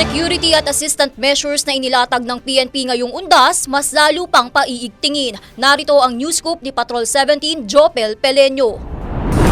Security at assistant measures na inilatag ng PNP ngayong undas, mas lalo pang paiigtingin. Narito ang news scoop ni Patrol 17 Jopel Pelenyo.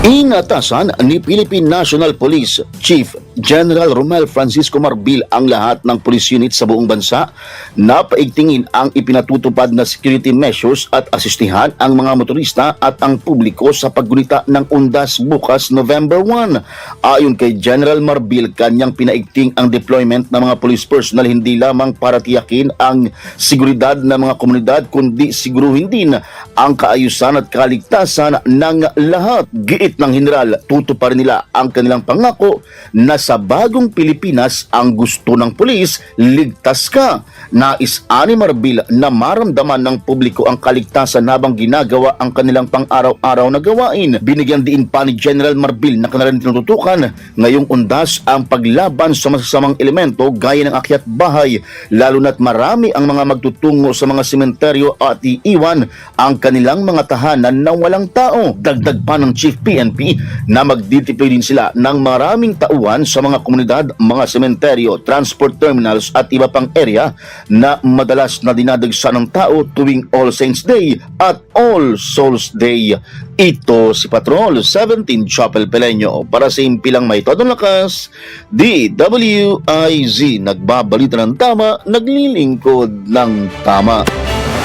Inatasan ni Philippine National Police Chief General Romel Francisco Marbil ang lahat ng police unit sa buong bansa na paigtingin ang ipinatutupad na security measures at asistihan ang mga motorista at ang publiko sa paggunita ng undas bukas November 1. Ayon kay General Marbil, kanyang pinaigting ang deployment ng mga police personnel hindi lamang para tiyakin ang seguridad ng mga komunidad kundi siguruhin din ang kaayusan at kaligtasan ng lahat. Giit ng General, tutuparin nila ang kanilang pangako na sa bagong Pilipinas ang gusto ng pulis, ligtas ka. Nais ani Marbil na maramdaman ng publiko ang kaligtasan habang ginagawa ang kanilang pang-araw-araw na gawain. Binigyan diin pa ni General Marbil na kanilang tinututukan ngayong undas ang paglaban sa masasamang elemento gaya ng akyat bahay lalo na't marami ang mga magtutungo sa mga sementeryo at iiwan ang kanilang mga tahanan na walang tao. Dagdag pa ng Chief PNP na magdideploy din sila ng maraming tauhan sa mga komunidad, mga sementeryo, transport terminals at iba pang area na madalas na dinadagsa ng tao tuwing All Saints Day at All Souls Day. Ito si Patrol 17 Chapel Pelenyo para sa impilang may todong lakas, DWIZ nagbabalita ng tama, naglilingkod ng tama.